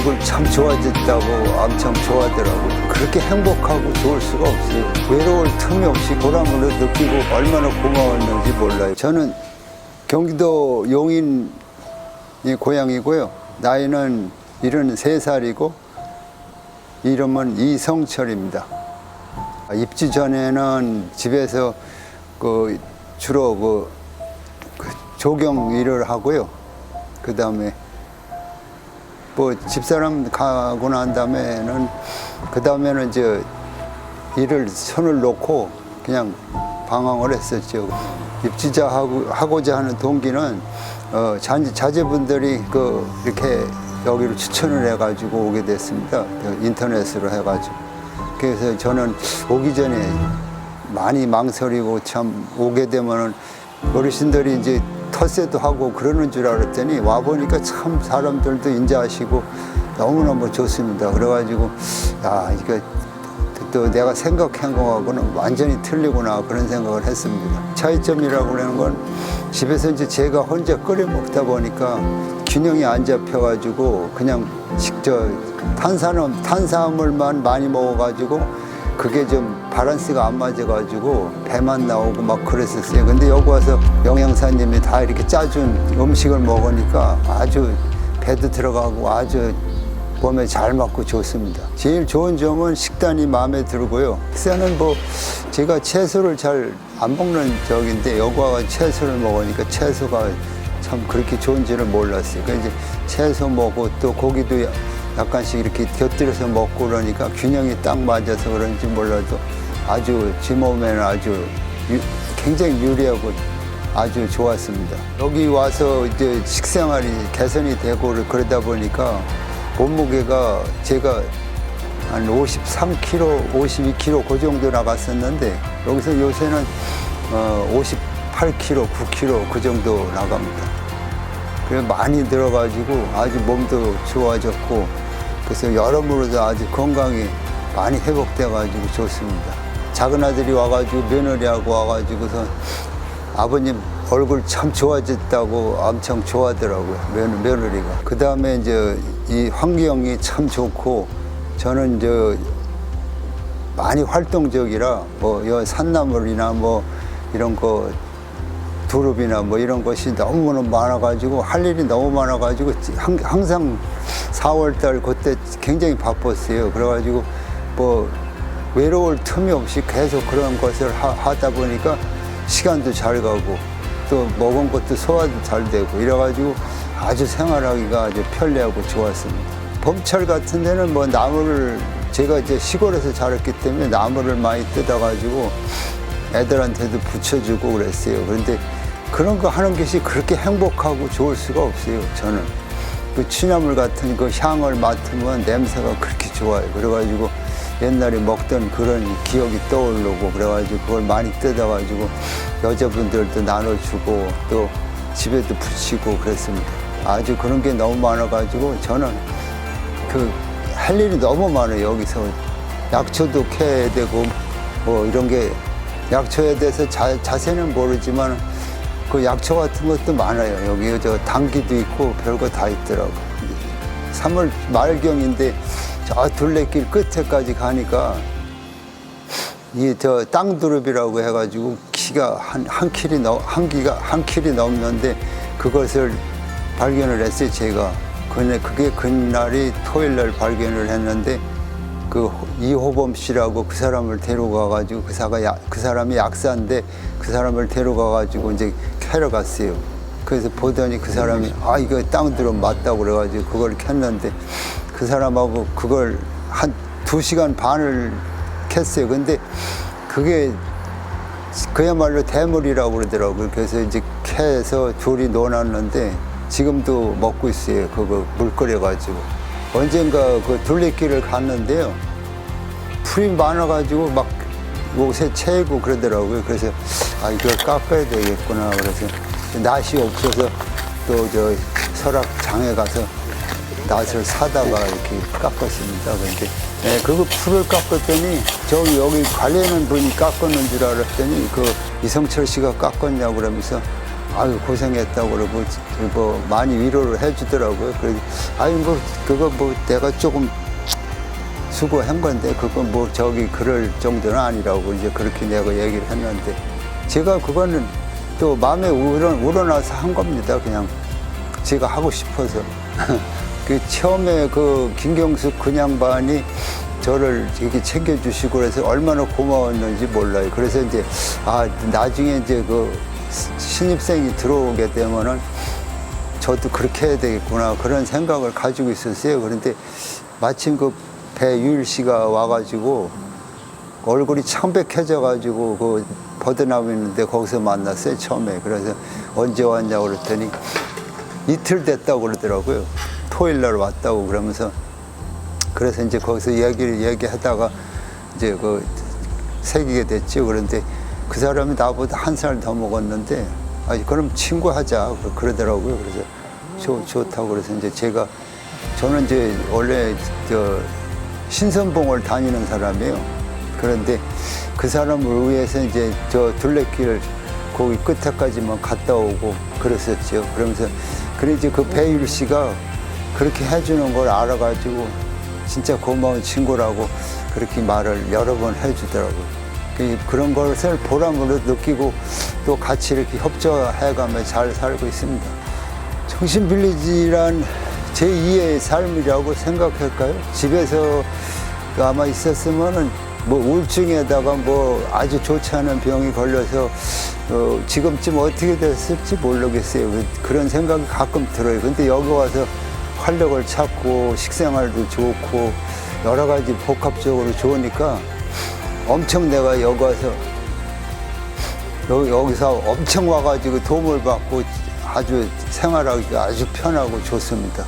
얼굴 참 좋아졌다고 엄청 좋아하더라고요. 그렇게 행복하고 좋을 수가 없어요. 외로울 틈이 없이 보람을 느끼고 얼마나 고마웠는지 몰라요. 저는 경기도 용인이 고향이고요. 나이는 73살이고 이름은 이성철입니다. 아, 입주 전에는 집에서 그 주로 그, 그 조경 일을 하고요. 그 다음에 뭐 집사람 가고 난 다음에는 그 다음에는 이제 일을 손을 놓고 그냥 방황을 했었죠. 입주자 하고 하고자 하는 동기는 어, 자, 자제분들이 그 이렇게 여기를 추천을 해가지고 오게 됐습니다. 그 인터넷으로 해가지고. 그래서 저는 오기 전에 많이 망설이고 참 오게 되면은 어르신들이 이제 텃세도 하고 그러는 줄 알았더니 와 보니까 참 사람들도 인자하시고 너무너무 좋습니다. 그래가지고 야 이거 또 내가 생각한 거하고는 완전히 틀리구나 그런 생각을 했습니다. 차이점이라고 하는 건 집에서 이제 제가 혼자 끓여 먹다 보니까 균형이 안 잡혀가지고 그냥 직접 탄산음 탄수화물만 많이 먹어가지고 그게 좀 바란스가 안 맞아가지고 배만 나오고 막 그랬었어요. 근데 여기 와서 영양사님이 다 이렇게 짜준 음식을 먹으니까 아주 배도 들어가고 아주 몸에 잘 맞고 좋습니다. 제일 좋은 점은 식단이 마음에 들고요. 식사는 뭐 제가 채소를 잘 안 먹는 적인데 여기 와서 채소를 먹으니까 채소가 참 그렇게 좋은지를 몰랐어요. 그래서 이제 채소 먹고 또 고기도 약간씩 이렇게 곁들여서 먹고 그러니까 균형이 딱 맞아서 그런지 몰라도 아주 제 몸에는 아주 유- 굉장히 유리하고 아주 좋았습니다. 여기 와서 이제 식생활이 개선이 되고 그러다 보니까 몸무게가 제가 한 53kg, 52kg 그 정도 나갔었는데 여기서 요새는 어, 58kg, 9kg 그 정도 나갑니다. 그래 많이 들어가지고 아주 몸도 좋아졌고 그래서 여러모로도 아주 건강이 많이 회복돼가지고 좋습니다. 작은 아들이 와가지고 며느리하고 와가지고서 아버님 얼굴 참 좋아졌다고 엄청 좋아하더라고요 며, 며느리가. 그 다음에 이제 이 환경이 참 좋고 저는 이제 많이 활동적이라 뭐여 산나물이나 뭐 이런 거 두릅이나 뭐 이런 것이 너무너무 많아가지고 할 일이 너무 많아가지고 항- 항상 4월달 그때 굉장히 바빴어요. 그래가지고 뭐 외로울 틈이 없이 계속 그런 것을 하, 다 보니까 시간도 잘 가고 또 먹은 것도 소화도 잘 되고 이래가지고 아주 생활하기가 아주 편리하고 좋았습니다. 봄철 같은 데는 뭐 나무를 제가 이제 시골에서 자랐기 때문에 나무를 많이 뜯어가지고 애들한테도 붙여주고 그랬어요. 그런데 그런 거 하는 것이 그렇게 행복하고 좋을 수가 없어요. 저는 그 취나물 같은 그 향을 맡으면 냄새가 그렇게 좋아요. 그래가지고 옛날에 먹던 그런 기억이 떠오르고 그래가지고 그걸 많이 뜯어가지고 여자분들도 나눠주고 또 집에도 붙이고 그랬습니다. 아주 그런 게 너무 많아가지고 저는 그 할 일이 너무 많아요 여기서 약초도 캐야 되고 뭐 이런 게 약초에 대해서 자, 자세는 모르지만 그 약초 같은 것도 많아요. 여기 저 당기도 있고 별거 다 있더라고. 3월 말경인데 저 둘레길 끝에까지 가니까 이 저 땅두릅이라고 해가지고 키가 한, 한 킬이 넘, 한 기가 한 킬이 넘는데 그것을 발견을 했어요 제가. 그날 그게 그날이 토요일 날 발견을 했는데 그 이호범 씨라고 그 사람을 데려가 가지고 그 사가 야- 그 사람이 약사인데 그 사람을 데려가 가지고 이제 캐러 갔어요. 그래서 보더니 그 사람이 아 이거 땅두릅 맞다고 그래가지고 그걸 캤는데 그 사람하고 그걸 한 두 시간 반을 캤어요. 근데 그게 그야말로 대물이라고 그러더라고요. 그래서 이제 캐서 둘이 놓아놨는데 지금도 먹고 있어요. 그거 물 끓여가지고. 언젠가 그 둘레길을 갔는데요. 풀이 많아가지고 막 옷에 채고 그러더라고요. 그래서 아, 이걸 깎아야 되겠구나. 그래서 낫이 없어서 또 저 설악장에 가서 낫을 사다가 이렇게 깎았습니다. 그런데 네, 그거 풀을 깎았더니 저기 여기 관리하는 분이 깎았는 줄 알았더니 그 이성철 씨가 깎았냐고 그러면서 아유 고생했다고 그러고 뭐 많이 위로를 해주더라고요. 그래서 아유 뭐 그거 뭐 내가 조금 수고한 건데 그건 뭐 저기 그럴 정도는 아니라고 이제 그렇게 내가 얘기를 했는데 제가 그거는 또 마음에 우러, 우러나서 한 겁니다. 그냥 제가 하고 싶어서. 그 처음에 그 김경숙 그냥반이 저를 이렇게 챙겨주시고 그래서 얼마나 고마웠는지 몰라요. 그래서 이제 아 나중에 이제 그 신입생이 들어오게 되면은 저도 그렇게 해야 되겠구나 그런 생각을 가지고 있었어요. 그런데 마침 그 배유일 씨가 와가지고 얼굴이 창백해져가지고 그 버드나무 있는데 거기서 만났어요 처음에. 그래서 언제 왔냐고 그랬더니 이틀 됐다고 그러더라고요. 토요일 날 왔다고 그러면서 그래서 이제 거기서 얘기를 얘기하다가 이제 그 새기게 됐죠. 그런데 그 사람이 나보다 한 살 더 먹었는데 아 그럼 친구하자 그- 그러더라고요. 그래서 좋, 좋다고 그래서 이제 제가 저는 이제 원래 저 신선봉을 다니는 사람이에요. 그런데 그 사람을 위해서 이제 저 둘레길 거기 끝에까지만 갔다 오고 그랬었죠. 그러면서 그래 이제 그 배율 씨가 그렇게 해주는 걸 알아가지고 진짜 고마운 친구라고 그렇게 말을 여러 번 해주더라고요. 그- 그런 것을 보람으로 느끼고 또 같이 이렇게 협조해가며 잘 살고 있습니다. 정신빌리지란 제2의 삶이라고 생각할까요? 집에서 아마 있었으면은 뭐 우울증에다가 뭐 아주 좋지 않은 병이 걸려서 어 지금쯤 어떻게 됐을지 모르겠어요. 그- 그런 생각이 가끔 들어요. 근데 여기 와서 활력을 찾고 식생활도 좋고 여러 가지 복합적으로 좋으니까 엄청 내가 여기 와서 여기, 여기서 엄청 와가지고 도움을 받고 아주 생활하기 아주 편하고 좋습니다.